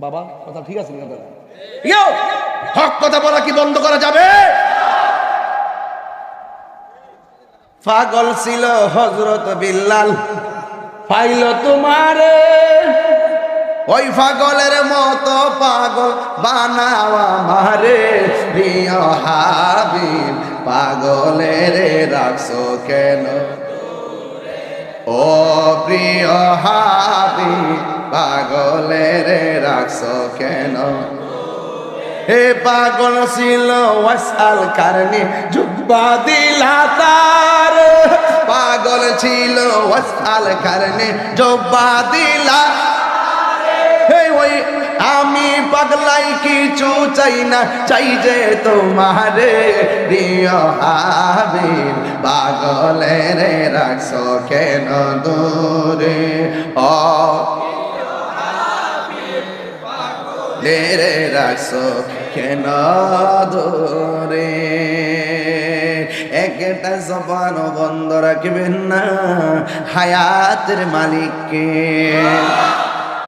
বাবা কথা ঠিক আছে না দাদা? হক কথা বলা কি বন্ধ করা যাবে? পাগল ছিল হজরত বিল্লাল। পাইল তোমারে। ওই পাগলের মতো পাগল বানাও আমারে। প্রিয় হাবিব পাগলের রাখছো কেন? ও প্রিয় হাবিব পাগলের রাখছো কেন? হে পাগল ছিল ওয়াসাল কারণে জুব্বা দিলা তার। পাগল ছিল ওয়াসাল কারণে জুব্বা দিলা হে ওই আমি পাগলাই কিছু চাই না, চাই যে তোমারে প্রিয় হাবিব। পাগলের রাখছো কেন দূরে? ও লেরে রাখছো কেন দূরে? একটা জবান বন্ধ রাখবেন না হায়াতের মালিককে।